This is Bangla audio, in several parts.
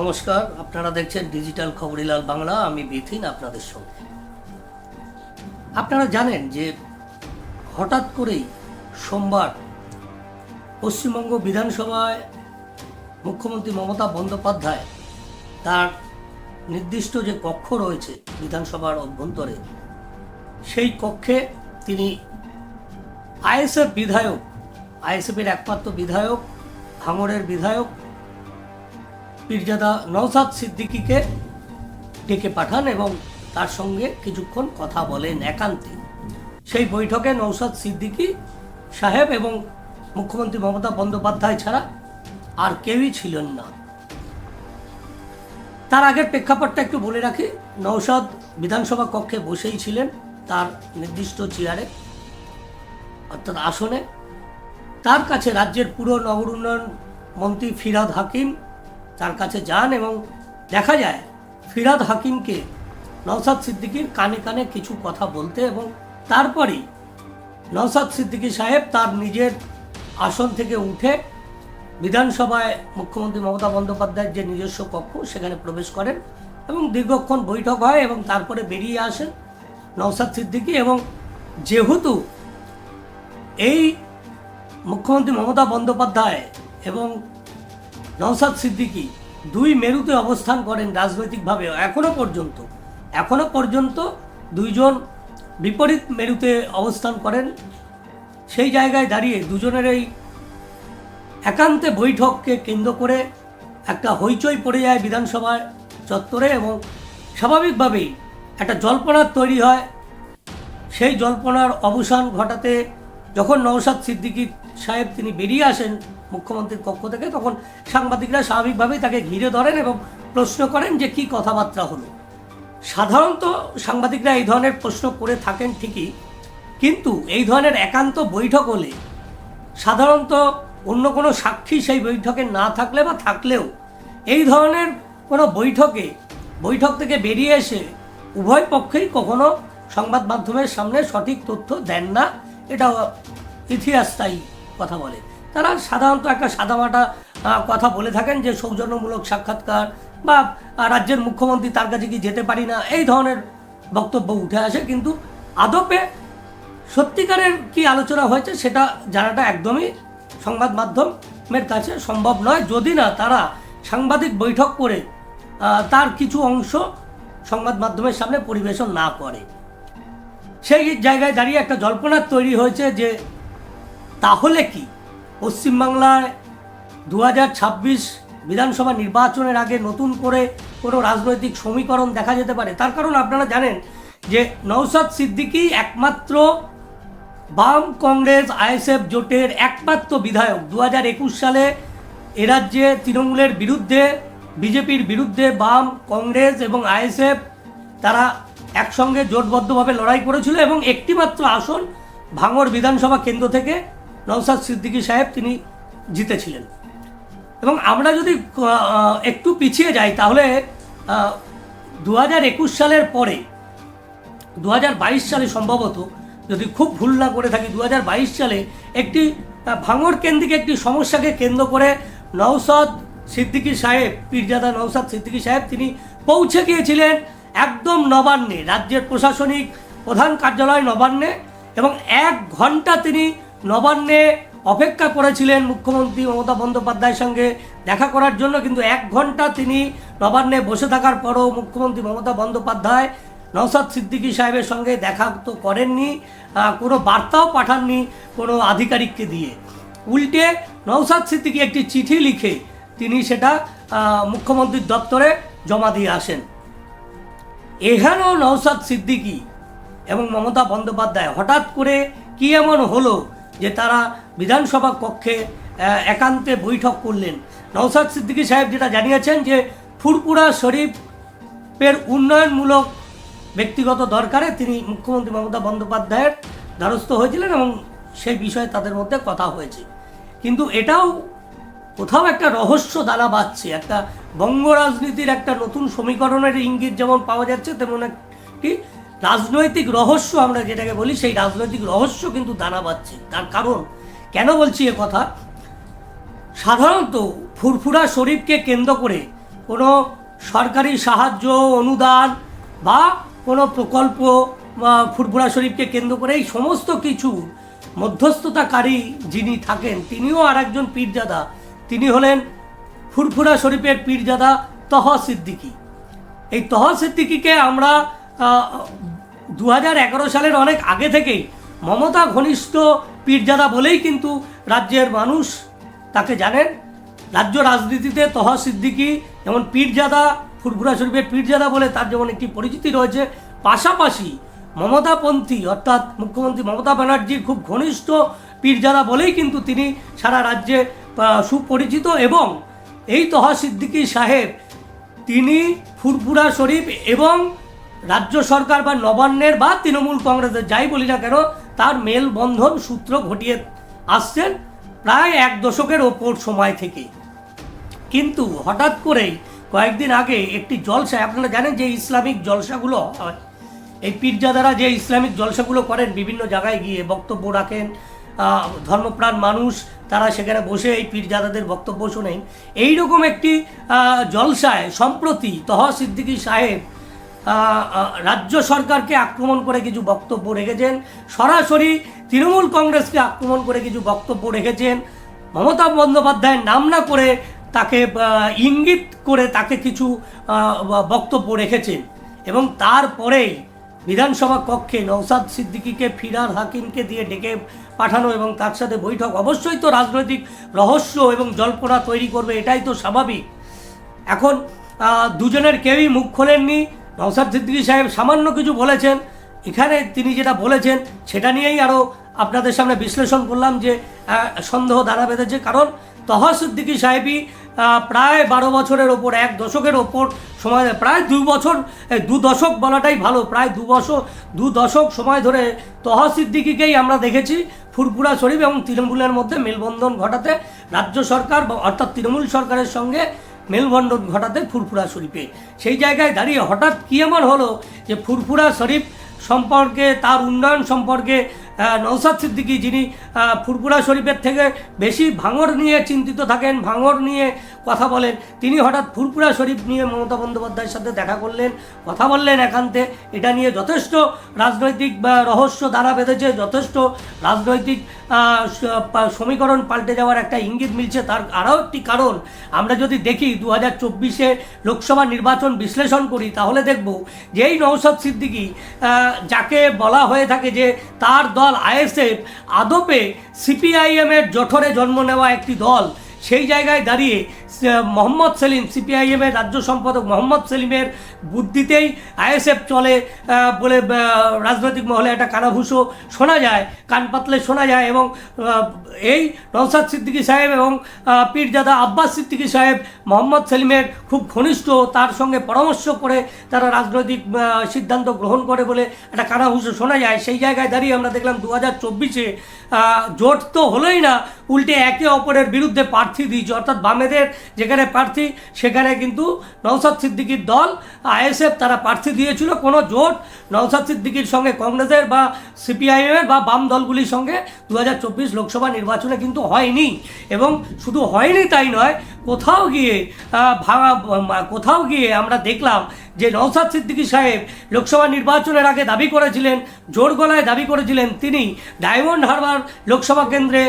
নমস্কার, আপনারা দেখছেন ডিজিটাল খবরিলাল বাংলা, আমি বিথিন আপনাদের সঙ্গে। আপনারা জানেন যে হঠাৎ করেই সোমবার পশ্চিমবঙ্গ বিধানসভায় মুখ্যমন্ত্রী মমতা বন্দ্যোপাধ্যায় তার নির্দিষ্ট যে কক্ষ রয়েছে বিধানসভার অভ্যন্তরে, সেই কক্ষে তিনি আইএসএফ বিধায়ক, আইএসএফের একমাত্র বিধায়ক, ভাঙড়ের বিধায়ক পীরজাদা নওসাদ সিদ্দিকীকে ডেকে পাঠান এবং তার সঙ্গে কিছুক্ষণ কথা বলেন একান্তে। সেই বৈঠকে নৌসাদ সিদ্দিকী সাহেব এবং মুখ্যমন্ত্রী মমতা বন্দ্যোপাধ্যায় ছাড়া আর কেউই ছিলেন না। তার আগের প্রেক্ষাপটটা একটু বলে রাখি নৌসাদ বিধানসভা কক্ষে বসেই ছিলেন তার নির্দিষ্ট চেয়ারে, অর্থাৎ আসনে। তার কাছে রাজ্যের পুরো নগর উন্নয়ন মন্ত্রী ফিরাদ হাকিম তার কাছে যান এবং দেখা যায় ফিরাদ হাকিমকে নওসাদ সিদ্দিকীর কানে কানে কিছু কথা বলতে এবং তারপরেই নওসাদ সিদ্দিকী সাহেব তার নিজের আসন থেকে উঠে বিধানসভায় মুখ্যমন্ত্রী মমতা বন্দ্যোপাধ্যায়ের যে নিজস্ব কক্ষ, সেখানে প্রবেশ করেন এবং দীর্ঘক্ষণ বৈঠক হয় এবং তারপরে বেরিয়ে আসেন নওসাদ সিদ্দিকী এবং যেহেতু এই মুখ্যমন্ত্রী মমতা বন্দ্যোপাধ্যায় এবং নওসাদ সিদ্দিকী দুই মেরুতে অবস্থান করেন রাজনৈতিকভাবে এখনও পর্যন্ত। এখনও পর্যন্ত দুইজন বিপরীত মেরুতে অবস্থান করেন। সেই জায়গায় দাঁড়িয়ে দুজনের এই একান্তে বৈঠককে কেন্দ্র করে একটা হইচই পড়ে যায় বিধানসভার চত্বরে এবং স্বাভাবিকভাবেই একটা জল্পনার তৈরি হয়। সেই জল্পনার অবসান ঘটাতে যখন নওশাদ সিদ্দিকী সাহেব তিনি বেরিয়ে আসেন মুখ্যমন্ত্রীর কক্ষ থেকে, তখন সাংবাদিকরা স্বাভাবিকভাবেই তাকে ঘিরে ধরেন এবং প্রশ্ন করেন যে কি কথাবার্তা হলো। সাধারণত সাংবাদিকরা এই ধরনের প্রশ্ন করে থাকেন ঠিকই, কিন্তু এই ধরনের একান্ত বৈঠক হলে সাধারণত অন্য কোনো সাক্ষী সেই বৈঠকে না থাকলে বা থাকলেও এই ধরনের কোনো বৈঠকে, বৈঠক থেকে বেরিয়ে এসে উভয় পক্ষেই কখনো সংবাদ মাধ্যমের সামনে সঠিক তথ্য দেন না। এটা ইতিহাস তাই। কথা বলে। তারা সাধারণত একটা সাদামাটা কথা বলে থাকেন যে সৌজন্যমূলক সাক্ষাৎকার বা রাজ্যের মুখ্যমন্ত্রী তার কাছে কি যেতে পারি না, এই ধরনের বক্তব্য উঠে আসে। কিন্তু আদপে সত্যিকারের কি আলোচনা হয়েছে সেটা জানাটা একদমই সংবাদ মাধ্যমের কাছে সম্ভব নয়। যদি না তারা সাংবাদিক বৈঠক করে তার কিছু অংশ সংবাদ মাধ্যমের সামনে পরিবেশন না করে। সেই জায়গায় দাঁড়িয়ে একটা জল্পনার তৈরি হয়েছে যে তাহলে কি? পশ্চিমবাংলায় দু হাজার ছাব্বিশ বিধানসভা নির্বাচনের আগে নতুন করে কোনো রাজনৈতিক সমীকরণ দেখা যেতে পারে? তার কারণ আপনারা জানেন যে নৌসাদ সিদ্দিকী একমাত্র বাম কংগ্রেস আইএসএফ জোটের একমাত্র বিধায়ক। দু হাজার একুশ সালে এ রাজ্যে তৃণমূলের বিরুদ্ধে, বিজেপির বিরুদ্ধে বাম কংগ্রেস এবং আইএসএফ তারা একসঙ্গে জোটবদ্ধভাবে লড়াই করেছিল এবং একটিমাত্র আসন ভাঙর বিধানসভা কেন্দ্র থেকে নওসাদ সিদ্দিকী সাহেব তিনি জিতেছিলেন। এবং আমরা যদি একটু পিছিয়ে যাই, তাহলে দু হাজার একুশ সালের পরে দু হাজার বাইশ সালে সম্ভবত, যদি খুব ভুল না করে থাকি দু হাজার বাইশ সালে একটি ভাঙড় কেন্দ্রিক একটি সমস্যাকে কেন্দ্র করে নওসাদ সিদ্দিকী সাহেব, পীরজাদা নওসাদ সিদ্দিকী সাহেব, তিনি পৌঁছে গিয়েছিলেন একদম নবান্নে, রাজ্যের প্রশাসনিক প্রধান কার্যালয় নবান্নে, এবং এক ঘণ্টা তিনি নবান্নে অপেক্ষা করেছিলেন মুখ্যমন্ত্রী মমতা বন্দ্যোপাধ্যায়ের সঙ্গে দেখা করার জন্য, কিন্তু এক ঘণ্টা তিনি নবান্নে বসে থাকার পরও মুখ্যমন্ত্রী মমতা বন্দ্যোপাধ্যায় নওসাদ সিদ্দিকী সাহেবের সঙ্গে দেখা তো করেননি কোনো বার্তাও পাঠাননি কোনো আধিকারিককে দিয়ে। উল্টে নওসাদ সিদ্দিকী একটি চিঠি লিখে তিনি সেটা মুখ্যমন্ত্রীর দপ্তরে জমা দিয়ে আসেন। এখানেও নওসাদ সিদ্দিকী এবং মমতা বন্দ্যোপাধ্যায় হঠাৎ করে কি এমন হলো? যে তারা বিধানসভা কক্ষে একান্তে বৈঠক করলেন। নওসাদ সিদ্দিকী সাহেব যেটা জানিয়েছেন যে ফুরপুরা শরীফের উন্নয়নমূলক ব্যক্তিগত দরকারে তিনি মুখ্যমন্ত্রী মমতা বন্দ্যোপাধ্যায়ের দ্বারস্থ হয়েছিলেন এবং সেই বিষয়ে তাদের মধ্যে কথা হয়েছে। কিন্তু এটাও কোথাও একটা রহস্য দানা বাঁধছে, একটা বঙ্গ রাজনীতির একটা নতুন সমীকরণের ইঙ্গিত যেমন পাওয়া যাচ্ছে, তেমন একটি রাজনৈতিক রহস্য আমরা যেটাকে বলি, সেই রাজনৈতিক রহস্য কিন্তু দানা বাঁধছে। তার কারণ কেন বলছি এ কথা? সাধারণত ফুরফুরা শরীফকে কেন্দ্র করে কোনো সরকারি সাহায্য, অনুদান বা কোনো প্রকল্প, বা ফুরফুরা শরীফকে কেন্দ্র করে এই সমস্ত কিছু মধ্যস্থতাকারী যিনি থাকেন, তিনিও আর একজন পীরজাদা। তিনি হলেন ফুরফুরা শরীফের পীরজাদা তহ সিদ্দিকী এই তহ সিদ্দিকিকে আমরা দু সালের অনেক আগে থেকেই মমতা ঘনিষ্ঠ পীরজাদা বলেই কিন্তু রাজ্যের মানুষ তাকে জানেন। রাজ্য রাজনীতিতে তহ সিদ্দিকি যেমন পীরজাদা, ফুরফুরা শরীফের পীরজাদা বলে তার যেমন একটি পরিচিতি রয়েছে, পাশাপাশি মমতাপন্থী অর্থাৎ মুখ্যমন্ত্রী মমতা ব্যানার্জির খুব ঘনিষ্ঠ পীরজাদা বলেই কিন্তু তিনি সারা রাজ্যে সুপরিচিত এবং এই তহা সিদ্দিকী সাহেব তিনি ফুরফুরা শরীফ এবং রাজ্য সরকার বা নবান্নের বা তৃণমূল কংগ্রেসের যাই বলি না কেন, তার মেলবন্ধন সূত্র ঘটিয়ে আসছেন প্রায় এক দশকের ওপর সময় থেকে। কিন্তু হঠাৎ করেই কয়েকদিন আগে একটি জলসা, আপনারা জানেন যে ইসলামিক জলসাগুলো হয়, এই পীরজাদারা যে ইসলামিক জলসাগুলো করেন, বিভিন্ন জায়গায় গিয়ে বক্তব্য রাখেন ধর্মপ্রাণ মানুষ, তারা সেখানে বসে এই পীরজাদাদের বক্তব্য শোনেন। এইরকম একটি জলসায় সম্প্রতি তহ সিদ্দিকী সাহেব রাজ্য সরকারকে আক্রমণ করে কিছু বক্তব্য রেখেছেন, সরাসরি তৃণমূল কংগ্রেসকে আক্রমণ করে কিছু বক্তব্য রেখেছেন, মমতা বন্দ্যোপাধ্যায়ের নাম না করে তাকে ইঙ্গিত করে তাকে কিছু বক্তব্য রেখেছেন এবং তারপরেই বিধানসভা কক্ষে নৌসাদ সিদ্দিকিকে ফিরার হাকিমকে দিয়ে ডেকে পাঠানো এবং তার সাথে বৈঠক, অবশ্যই তো রাজনৈতিক রহস্য এবং জল্পনা তৈরি করবে, এটাই তো স্বাভাবিক। এখন দুজনের কেউই মুখ খোলেননি নওসাদ সিদ্দিকী সাহেব সামান্য কিছু বলেছেন। এখানে তিনি যেটা বলেছেন, সেটা নিয়েই আরও আপনাদের সামনে বিশ্লেষণ করলাম যে সন্দেহ দাঁড়া বেঁধেছে। কারণ তহা সিদ্দিকী সাহেবই প্রায় বারো বছরের ওপর, এক দশকের ওপর সময়, প্রায় দুই বছর দু দশক বলাটাই ভালো। প্রায় দু বছর, দু দশক সময় ধরে তহা সিদ্দিকিকেই আমরা দেখেছি ফুরফুরা শরীফ এবং তৃণমূলের মধ্যে মেলবন্ধন ঘটাতে। রাজ্য সরকার অর্থাৎ তৃণমূল সরকারের সঙ্গে মেলবন্ধন ঘটাতে ফুরফুরা শরীফে। সেই জায়গায় দাঁড়িয়ে হঠাৎ কী এমন হলো যে ফুরফুরা শরীফ সম্পর্কে, তার উন্নয়ন সম্পর্কে আহ, নওসাদ সিদ্দিকী যিনি আহ, ফুরফুরা শরীফের থেকে বেশি ভাঙর নিয়ে চিন্তিত থাকেন ভাঙর নিয়ে কথা বলেন। তিনি হঠাৎ ফুরফুরা শরীফ নিয়ে মমতা বন্দ্যোপাধ্যায়ের সাথে দেখা করলেন কথা বললেন একান্তে। এটা নিয়ে যথেষ্ট রাজনৈতিক রহস্য দ্বারা বেঁধেছে যথেষ্ট রাজনৈতিক সমীকরণ পাল্টে যাওয়ার একটা ইঙ্গিত মিলছে। তার আরও একটি কারণ আমরা যদি দেখি দু হাজার চব্বিশে লোকসভা নির্বাচন বিশ্লেষণ করি তাহলে দেখব যে এই নৌসদ সিদ্দিকী যাকে বলা হয়ে থাকে যে তার দল আইএসএফ আদপে সিপিআইএমের জঠরে জন্ম নেওয়া একটি দল সেই জায়গায় দাঁড়িয়ে মোহাম্মদ সেলিম, সিপিআইএমের রাজ্য সম্পাদক মোহাম্মদ সেলিমের বুদ্ধিতেই আইএসএফ চলে বলে রাজনৈতিক মহলে একটা কানাভূষো শোনা যায়, কান পাতলে শোনা যায় এবং এই নৌসাদ সিদ্দিকী সাহেব এবং পীরজাদা আব্বাস সিদ্দিকী সাহেব মোহাম্মদ সেলিমের খুব ঘনিষ্ঠ তার সঙ্গে পরামর্শ করে তারা রাজনৈতিক সিদ্ধান্ত গ্রহণ করে বলে একটা কানাভূষো শোনা যায়। সেই জায়গায় দাঁড়িয়ে আমরা দেখলাম দু হাজার চব্বিশে জোট তো হলোই না, উল্টে একে অপরের বিরুদ্ধে প্রার্থী দিয়েছে। অর্থাৎ বামেদের যেখানে প্রার্থী, সেখানে কিন্তু নওসাদ সিদ্দিকির দল, আইএসএফ তারা প্রার্থী দিয়েছিল। কোনো জোট নওসাদ সিদ্দিকির সঙ্গে কংগ্রেসের বা সিপিআইএমের বা বাম দলগুলির সঙ্গে দু হাজার চব্বিশ লোকসভা নির্বাচনে কিন্তু হয়নি। এবং শুধু হয়নি তাই নয়, কোথাও গিয়ে ভাঙা কোথাও গিয়ে আমরা দেখলাম যে নওসাদ সিদ্দিকী সাহেব লোকসভা নির্বাচনের আগে দাবি করেছিলেন, জোর গলায় দাবি করেছিলেন তিনি। ডায়মন্ড হারবার লোকসভা কেন্দ্রে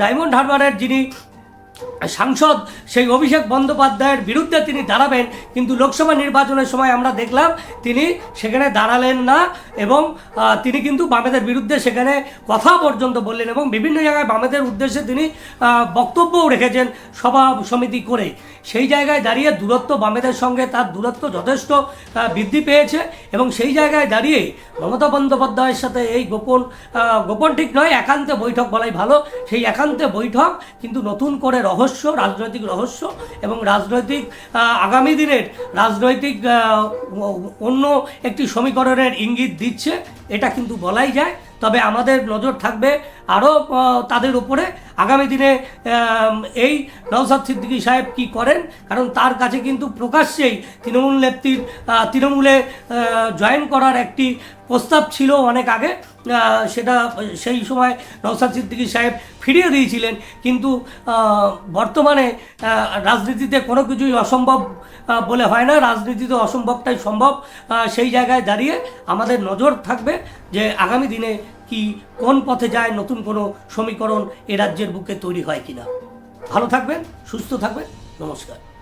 ডায়মন্ড হারবারের যিনি সাংসদ সেই অভিষেক বন্দ্যোপাধ্যায়ের বিরুদ্ধে তিনি দাঁড়াবেন, কিন্তু লোকসভা নির্বাচনের সময় আমরা দেখলাম তিনি সেখানে দাঁড়ালেন না এবং তিনি কিন্তু বামেদের বিরুদ্ধে সেখানে কথা পর্যন্ত বললেন এবং বিভিন্ন জায়গায় বামেদের উদ্দেশ্যে তিনি বক্তব্যও রেখেছেন সভা সমিতি করে। সেই জায়গায় দাঁড়িয়ে দূরত্ব বামেদের সঙ্গে তার দূরত্ব যথেষ্ট বৃদ্ধি পেয়েছে এবং সেই জায়গায় দাঁড়িয়ে মমতা বন্দ্যোপাধ্যায়ের সাথে এই গোপন গোপন ঠিক নয়, একান্তে বৈঠক বলাই ভালো। সেই একান্তে বৈঠক কিন্তু নতুন করে রহস্য, রাজনৈতিক রহস্য এবং রাজনৈতিক আগামী দিনের রাজনৈতিক অন্য একটি সমীকরণের ইঙ্গিত দিচ্ছে। এটা কিন্তু বলাই যায়। তবে আমাদের নজর থাকবে আরও তাদের উপরে আগামী দিনে এই নওসাদ সিদ্দিকী সাহেব কি করেন? কারণ তার কাছে কিন্তু প্রকাশ্যেই তৃণমূল নেত্রীর তৃণমূলে জয়েন করার একটি প্রস্তাব ছিল অনেক আগে। সেটা সেই সময় নওসাদ সিদ্দিকী সাহেব ফিরিয়ে দিয়েছিলেন। কিন্তু বর্তমানে রাজনীতিতে কোনো কিছুই অসম্ভব বলে হয় না। রাজনীতিতে অসম্ভবটাই সম্ভব সেই জায়গায় দাঁড়িয়ে আমাদের নজর থাকবে যে আগামী দিনে কি, কোন পথে যায় নতুন কোনো সমীকরণ এ রাজ্যের বুকে তৈরি হয় কিনা? ভালো থাকবেন, সুস্থ থাকবেন, নমস্কার।